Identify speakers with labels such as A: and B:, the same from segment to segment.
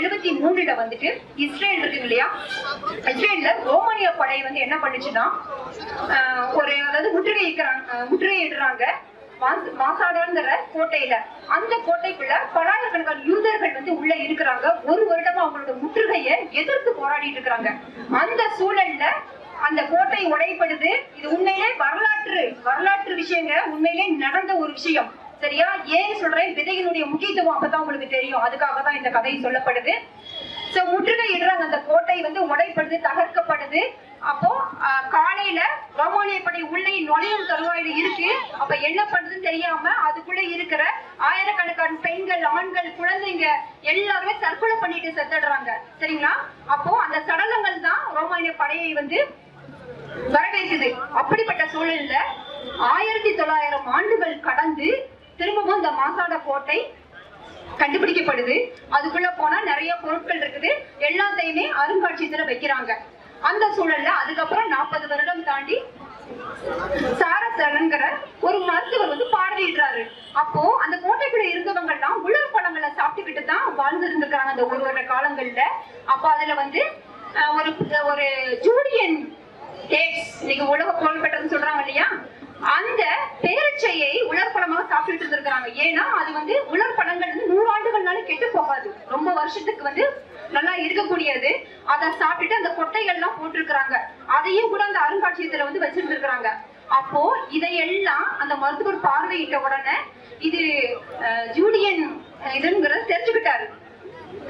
A: எழுபத்தி மூணுல வந்துட்டு இஸ்ரேல் இருக்கு இல்லையா? இஸ்ரேல்ல ரோமானிய படை வந்து என்ன பண்ணுச்சுன்னா ஒரு அதாவது முற்றுகையிக்கிறாங்க முற்றுகையிடுறாங்க மாஸ்- மாசாடாங்கிற கோட்டையில. அந்த கோட்டைக்குள்ள பலாயிரக்கணக்கான யூதர்கள் வந்து உள்ள இருக்கிறாங்க. ஒரு வருடமா அவங்களோட முற்றுகையை எதிர்த்து போராடிட்டு இருக்கிறாங்க. அந்த சூழல்ல அந்த கோட்டை உடைப்படுது. இது உண்மையிலே வரலாற்று வரலாற்று விஷயங்க. உண்மையிலே நடந்த ஒரு விஷயம். சரியா? ஏன் சொல்றேன்? விதையினுடைய முக்கியத்துவம் அப்பதான் உங்களுக்கு தெரியும். அதுக்காக தான் இந்த கதை சொல்லப்படுது. சோ முற்றுகை இடுறாங்க. அந்த கோட்டை வந்து உடைப்படுது தகர்க்கப்படுது. அப்போ காலையில ரோமானிய படை உள்ளே நுழையும் தருவாயில இருக்கு. அப்ப என்ன பண்றதுன்னு தெரியாம அதுக்குள்ள இருக்கிற ஆயிரக்கணக்கான பெண்கள் ஆண்கள் குழந்தைங்க எல்லாருமே தற்கொலை பண்ணிட்டு செத்துடுறாங்க. சரிங்களா? அப்போ அந்த சடலங்கள் தான் ரோமானிய படையை வந்து வரவேற்குது. அப்படிப்பட்ட சூழல்ல ஆயிரத்தி தொள்ளாயிரம் ஆண்டுகள் கடந்து திரும்பவும் இந்த மாசாட கோட்டை கண்டுபிடிக்கப்படுது. அதுக்குள்ள போனா நிறைய பொருட்கள் இருக்குது. எல்லாத்தையுமே அருங்காட்சியத்துல வைக்கிறாங்க. அந்த சூழல்ல அதுக்கப்புறம் நாற்பது வருடம் தாண்டி சாரசரங்கிற ஒரு மருத்துவர் வந்து பார்வையிடுறாரு. அப்போ அந்த கோட்டைக்குள்ள இருந்தவங்க எல்லாம் உலர் பழங்களை சாப்பிட்டுக்கிட்டு தான் வாழ்ந்து இருந்திருக்காங்க அந்த ஒரு வருட காலங்கள்ல. அப்ப அதுல வந்து ஒரு ஒரு ஜூடியன் சாப்பிட்டுட்டு இருந்திருக்காங்க ஏன்னா அது வந்து உலர் பழங்கள் வந்து நூறு ஆண்டுகள்னாலும் கெட்டு போகாது. ரொம்ப வருஷத்துக்கு வந்து நல்லா இருக்கக்கூடியது. அதை சாப்பிட்டுட்டு அந்த கொட்டைகள்லாம் போட்டிருக்கிறாங்க. அதையும் கூட அந்த அருங்காட்சியகத்துல வந்து வச்சிருந்துருக்கிறாங்க. அப்போ இதையெல்லாம் அந்த மருத்துவர் பார்வையிட்ட உடனே இது ஜூலியன் இதுங்கிறத தெரிஞ்சுக்கிட்டாரு.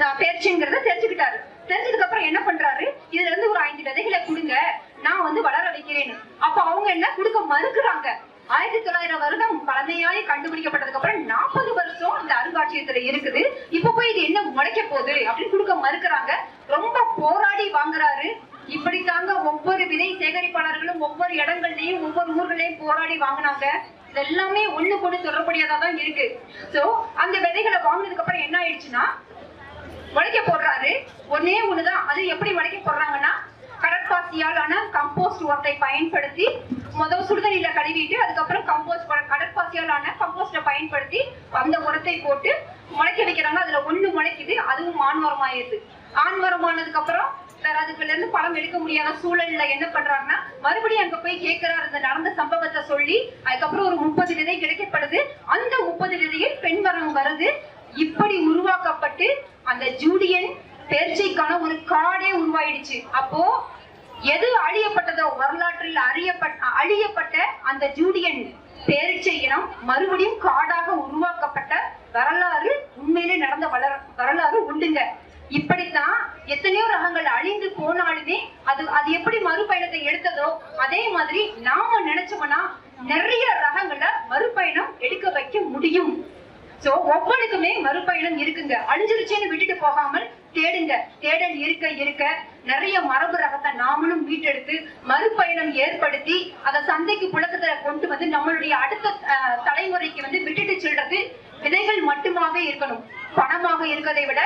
A: பேச்சுங்கிறத பேர்ச்சிங்கிறத தெரிஞ்சுக்கிட்டாரு. தெரிஞ்சதுக்கு அப்புறம் என்ன பண்றாரு? இதுல இருந்து ஒரு ஐந்து விதைகளை கொடுங்க. நான் வந்து வளர வைக்கிறேன் அப்ப அவங்க என்ன? கொடுக்க மறுக்கிறாங்க. ஆயிரத்தி தொள்ளாயிரம் வருடம் பழமையாய் கண்டுபிடிக்கப்பட்டதுக்கு அப்புறம் நாற்பது வருஷம் இந்த அருங்காட்சியகத்துல இருக்குது. இப்ப போய் இது என்ன முளைக்க போகுது அப்படின்னு கொடுக்க மறுக்கிறாங்க. ரொம்ப போராடி வாங்குறாரு. இப்படி தாங்க ஒவ்வொரு விதை சேகரிப்பாளர்களும் ஒவ்வொரு இடங்கள்லயும் ஒவ்வொரு ஊர்களையும் போராடி வாங்கினாங்க. இதெல்லாமே ஒண்ணு கொண்டு தொடர்புடையதா தான் இருக்கு. சோ அந்த விதைகளை வாங்கினதுக்கு அப்புறம் என்ன ஆயிடுச்சுன்னா முளைக்க போடுறாரு. ஒன்னே ஒண்ணுதான். அது எப்படி முளைக்க போடுறாங்கன்னா கடற்பாசியாலான ஆன உரத்தை பயன்படுத்தி முதல் சுடுதண்ணில கழுவிட்டு அதுக்கப்புறம் கம்போஸ்ட் கடற்பாசியாலான கம்போஸ்ட பயன்படுத்தி அந்த உரத்தை போட்டு முளைக்க வைக்கிறாங்க. அதுல ஒண்ணு முளைக்குது அதுவும் ஆண்மரம் ஆயிடுது ஆண்மரமானதுக்கு அப்புறம் வேற அதுக்குள்ள இருந்து பழம் எடுக்க முடியாத சூழல்ல என்ன பண்றாங்கன்னா மறுபடியும் அங்க போய் கேட்கிறார் இந்த நடந்த சம்பவத்தை சொல்லி அதுக்கப்புறம் ஒரு முப்பது விதை கிடைக்கப்படுது. அந்த முப்பது விதையில் பெண் மரம் வருது இப்படி உருவாக்கப்பட்டு அந்த ஜூடியன் பெயர்ச்சிக்கான ஒரு காடே உருவாயிடுச்சு. அப்போ எது அழியப்பட்டதோ வரலாற்றில் அறியப்பட்ட அழியப்பட்ட அந்த ஜூடியன் பேரிச்சை இனம் மறுபடியும் காடாக உருவாக்கப்பட்ட வரலாறு உண்மையிலே நடந்த வளர வரலாறு உண்டுங்க. இப்படித்தான் எத்தனையோ ரகங்கள் அழிந்து போனாலுமே அது அது எப்படி மறுபயணத்தை எடுத்ததோ அதே மாதிரி நாம நினைச்சோம்னா நிறைய ரகங்களை மறுபயணம் எடுக்க வைக்க முடியும். சோ ஒவ்வொன்றுக்குமே மறுபயணம் இருக்குங்க. அழிஞ்சிருச்சுன்னு விட்டுட்டு போகாமல் தேடுங்க தேடல் இருக்க இருக்க நிறைய மரபு ரகத்தை நாமளும் மீட்டெடுத்து மறுபயணம் ஏற்படுத்தி அதை சந்தைக்கு புழக்கத்துல கொண்டு வந்து நம்மளுடைய அடுத்த அஹ், தலைமுறைக்கு வந்து விட்டுட்டு செல்றது விதைகள் மட்டுமாக இருக்கணும். பணமாக இருக்கதை விட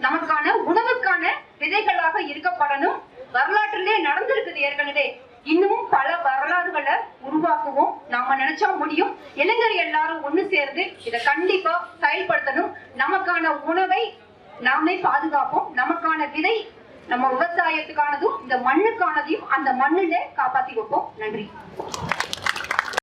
A: நமக்கான உணவுக்கான விதைகளாக இருக்கப்படணும். வரலாற்றிலே நடந்திருக்குது ஏற்கனவே. இன்னமும் பல வரலாறுகளை உருவாக்குவோம். நாம நினைச்சா முடியும். இளைஞர் எல்லாரும் ஒண்ணு சேர்ந்து இதை கண்டிப்பா செயல்படுத்தணும். நமக்கான உணவை நாமே பாதுகாப்போம். நமக்கான விதை நம்ம விவசாயத்துக்கானதும் இந்த மண்ணுக்கானதையும் அந்த மண்ணிலே காப்பாத்தி வைப்போம். நன்றி.